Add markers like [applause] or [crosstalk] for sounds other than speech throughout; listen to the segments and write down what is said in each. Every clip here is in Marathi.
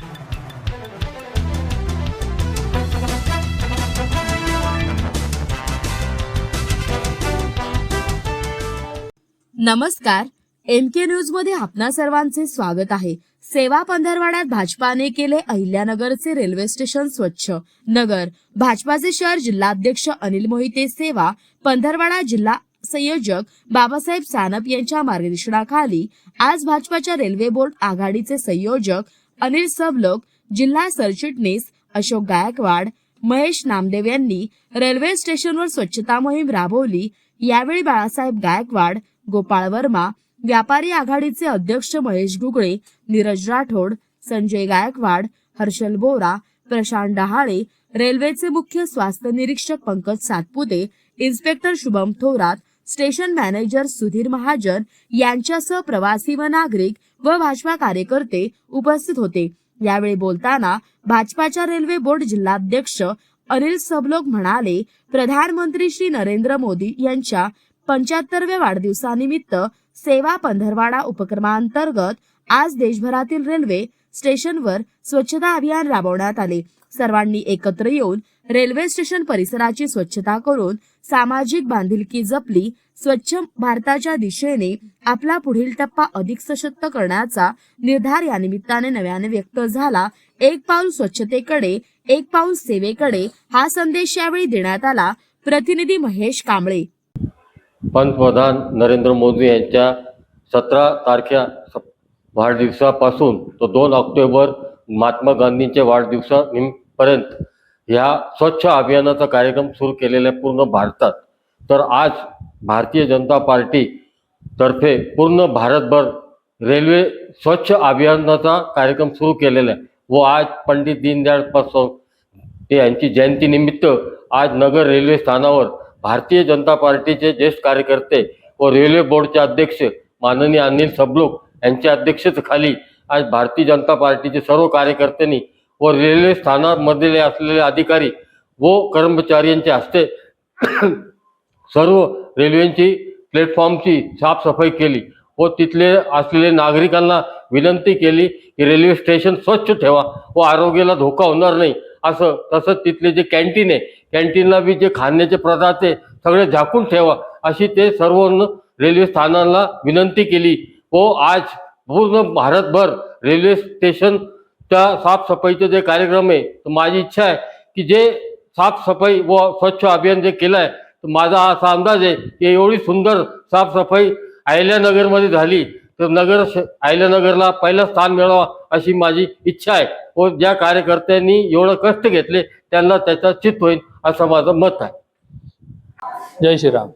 नमस्कार एम के न्यूजमध्ये आपणा सर्वांचे स्वागत आहे. सेवा पंधरवाड्यात भाजपाने केले अहिल्यानगरचे रेल्वे स्टेशन स्वच्छ. नगर भाजपाचे शहर जिल्हाध्यक्ष अनिल मोहिते सेवा पंधरवाडा जिल्हा संयोजक बाबासाहेब सानप यांच्या मार्गदर्शनाखाली आज भाजपाच्या रेल्वे बोर्ड आघाडीचे संयोजक अनिल सबलोक जिल्हा सरचिटणीस अशोक गायकवाड महेश नामदेव यांनी रेल्वे स्टेशनवर स्वच्छता मोहीम राबवली. यावेळी बाळासाहेब गायकवाड गोपाळ वर्मा व्यापारी आघाडीचे अध्यक्ष महेश गुगळे नीरज राठोड संजय गायकवाड हर्षल बोरा प्रशांत डहाळे रेल्वेचे मुख्य स्वास्थ्य निरीक्षक Pankaj Satpute inspector Shubham Thorat station manager Sudhir Mahajan यांच्यासह प्रवासी व नागरिक व भाजपा कार्यकर्ते उपस्थित होते. यावेळी बोलताना भाजपाच्या रेल्वे बोर्ड जिल्हाध्यक्ष अनिल सबलोक म्हणाले प्रधानमंत्री श्री नरेंद्र मोदी यांच्या पंच्याहत्तरव्या वाढदिवसानिमित्त सेवा पंधरवाडा उपक्रमांतर्गत आज देशभरातील रेल्वे स्टेशनवर स्वच्छता अभियान राबवण्यात आले. सर्वांनी एकत्र येऊन रेल्वे स्टेशन परिसराची स्वच्छता करून सामाजिक बांधिलकी जपली. स्वच्छ भारताच्या दिशेने आपला पुढील टप्पा अधिक सशक्त करण्याचा निर्धार या निमित्ताने नव्याने व्यक्त झाला. एक पाऊल स्वच्छतेकडे एक पाऊल सेवेकडे हा संदेश यावेळी देण्यात आला. प्रतिनिधी महेश कांबळे. पंतप्रधान नरेंद्र मोदी यांच्या सतरा तारख्या वाढदिवसापासून तो दोन ऑक्टोबर महात्मा गांधींच्या वाढदिवसापर्यंत ह्या स्वच्छ अभियानाचा कार्यक्रम सुरू केलेला आहे पूर्ण भारतात. तर आज भारतीय जनता पार्टी तर्फे पूर्ण भारतभर रेल्वे स्वच्छ अभियानाचा कार्यक्रम सुरू केलेला आहे. व आज पंडित दीनदयाळपासून ते यांची जयंतीनिमित्त आज नगर रेल्वे स्थानावर भारतीय जनता पार्टीचे ज्येष्ठ कार्यकर्ते व रेल्वे बोर्डचे अध्यक्ष माननीय अनिल सबलोक यांच्या अध्यक्षतेखाली आज भारतीय जनता पार्टीचे सर्व कार्यकर्त्यांनी व रेल्वे स्थानामध्ये असलेले अधिकारी व कर्मचाऱ्यांच्या हस्ते [clears throat] सर्व रेल्वेची प्लॅटफॉर्मची साफसफाई केली व तिथले असलेले नागरिकांना विनंती केली की रेल्वे स्टेशन स्वच्छ ठेवा व आरोग्याला धोका होणार नाही. असं तसंच तिथले जे कॅन्टीन आहे कॅन्टीनला बी जे खाण्याचे पदार्थ आहे सगळे झाकून ठेवा अशी ते सर्व रेल्वे स्थानाला विनंती केली. व आज पूर्ण भारतभर रेल्वे स्टेशनच्या साफसफाईचे जे कार्यक्रम आहे तर माझी इच्छा आहे की जे साफसफाई व स्वच्छ अभियान जे केलं आहे तर माझा असा अंदाज आहे की एवढी सुंदर साफसफाई अहिल्यानगरमध्ये झाली तर नगर श- अहिल्यानगरला पहिलं स्थान मिळावा अशी माझी इच्छा आहे. व ज्या कार्यकर्त्यांनी एवढं कष्ट घेतले त्यांना त्याचा चित होईल असं माझं मत आहे. जय श्रीराम.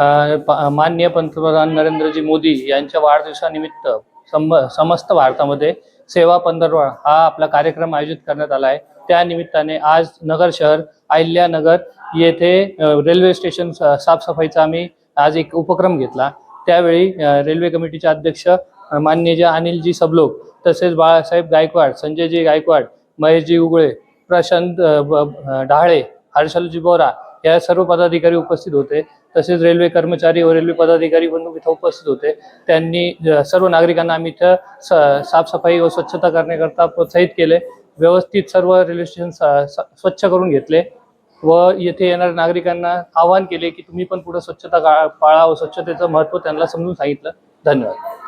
माननीय पंतप्रधान नरेंद्रजी मोदी यांच्या वाढदिवसानिमित्त सम समस्त भारतामध्ये सेवा पंधरवा हा आपला कार्यक्रम आयोजित करण्यात आला आहे. त्या निमित्ताने आज नगर शहर अहिल्यानगर येथे रेल्वे स्टेशन साफसफाईचा आम्ही आज एक उपक्रम घेतला. त्यावेळी रेल्वे कमिटीचे अध्यक्ष मान्यजी अनिलजी सबलोक तसेच बाळासाहेब गायकवाड संजयजी गायकवाड महेशजी उगळे प्रशांत ढाळे डहाळे हर्षलजी बोरा या सर्व पदाधिकारी उपस्थित होते. तसेच रेल्वे कर्मचारी व रेल्वे पदाधिकारी पण इथं उपस्थित होते. त्यांनी सर्व नागरिकांना आम्ही इथं स- साफसफाई व स्वच्छता करण्याकरता प्रोत्साहित केले. व्यवस्थित सर्व रेल्वे स्टेशन स्वच्छ करून घेतले व येथे येणाऱ्या नागरिकांना आवाहन केले की तुम्ही पण पुढे स्वच्छता का- पाळा व स्वच्छतेचं महत्त्व त्यांना समजून सांगितलं. धन्यवाद.